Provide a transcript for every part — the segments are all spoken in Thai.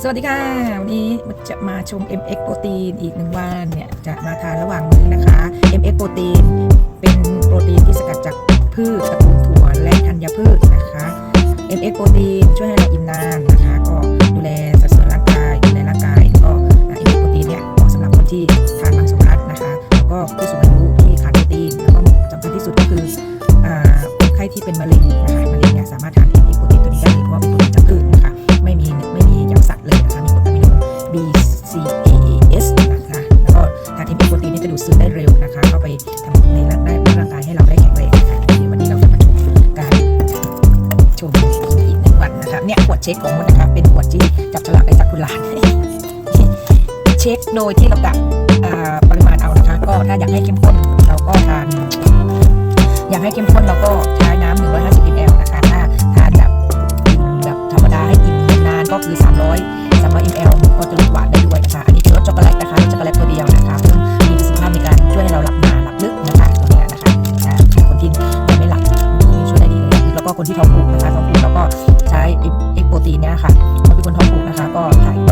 สวัสดีค่ะ วันนี้จะมาชม MX โปรตีนอีกหนึ่งวันเนี่ย จะมาทานระหว่างมื้อนะคะ MX โปรตีนเป็นโปรตีนที่สกัดจากพืชตระกูลถั่วและธัญพืชนะคะ MX โปรตีนช่วยให้เราอิ่มนานนะคะ ก็ดูแลสัดส่วนร่างกายดูแลร่างกายก็อ่า MX โปรตีนเนี่ยเหมาะสำหรับคนที่ทานมังสวิรัตนะคะ แล้วก็ผู้สูงอายุที่ขาดโปรตีนแล้วก็สำคัญที่สุดก็คืออ่าคนไข้ที่เป็นมะเร็งนะคะมะเร็งเนี่ยสามารถทาน เช็คของมันนะคะ เป็นขวดที่จับฉลากได้จากคุณหลานเช็คโดยที่เรากะปริมาณเอานะคะ ก็ถ้าอยากให้เข้มข้นเราก็ทานอยากให้เข้มข้นเราก็ใช้น้ำ150 ml นะคะถ้าทานแบบกินแบบธรรมดาให้กินนานก็คือ300 300 ml ก็จะลดหวานได้ด้วยนะคะ อันนี้คือรสช็อกโกแลตนะคะรสช็อกโกแลตตัวเดียวนะคะซึ่งมีประสิทธิภาพในการช่วยให้เราหลับนานหลับลึกนะคะตัวเนี้ยนะคะคนที่ไม่หลับช่วยได้ดีเลยแล้วก็คนที่ท้องผูกนะคะท้องผูกเราก็ใช้ กโปรตีนเนี่ยค่ะเขาเป็นคนท้องผูกนะคะ ก็ถ่าย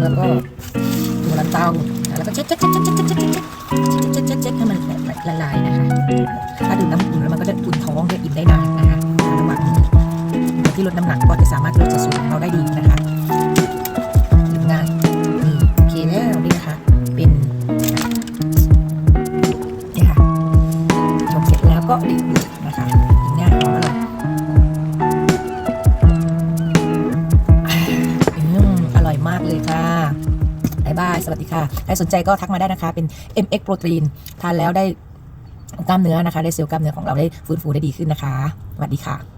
แล้วก็ถั่วลันเตาแล้วก็เช็ดเช็ดเช็ดเช็ดเช็ดเช็ดเช็ดเช็ดเช็ดเช็ดให้มันละลายนะคะ ถ้าดื่มน้ำอุ่นแล้วมันก็จะอุ่นท้องจะอิ่มได้นานนะคะระหว่างนี้ที่ลดน้ำหนักก็จะสามารถลดสัดส่วนของเราได้ดีนะคะดื่มง่ายนี่โอเคแล้วนี่นะคะ เป็นนี่ค่ะชมเสร็จแล้วก็ดื่ม บายบาย สวัสดีค่ะ ใครสนใจก็ทักมาได้นะคะ เป็น MX โปรตีนทานแล้วได้กล้ามเนื้อนะคะ ได้เซลล์กล้ามเนื้อของเราได้ฟื้นฟูได้ดีขึ้นนะคะ สวัสดีค่ะ